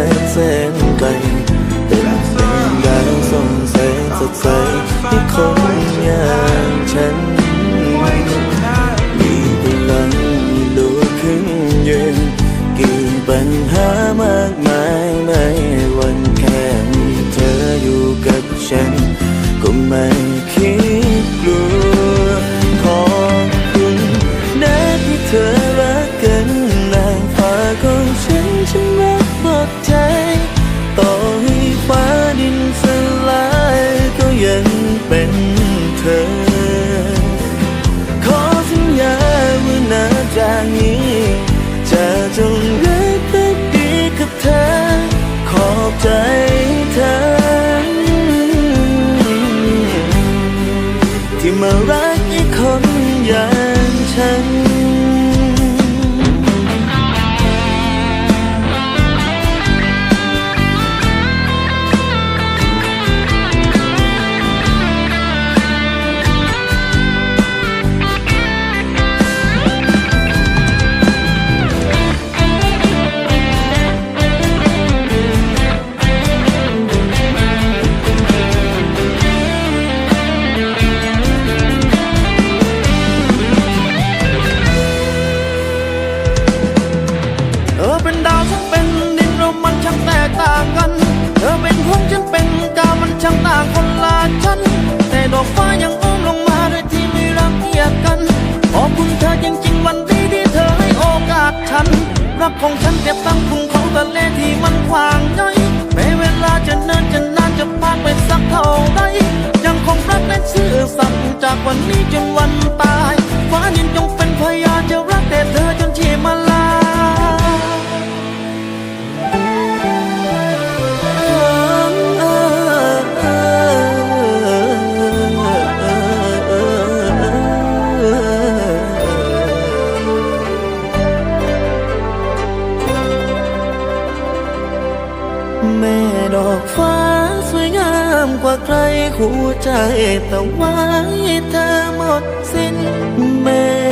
าที่ไกลแสงไกลเป็นเป็นดาวส่องแสงสดใสให้คนอย่างฉัน มีพลังลุกขึ้นเย็นกี่ปัญหามากมาย มารักอีกคนอย่างฉัน รักของฉันเก็บตั้งคุ้งขาทะเลที่มันขวางย่อยแม้เวลาจะเนินจะนานจะผ่านไปสักเท่าใดยังคงรักและซื่อสัตย์จากวันนี้จนวันตาย ดอกฟ้าสวยงามกว่าใครคู่ใจแต่ไว้เธอหมดสิ้นแม่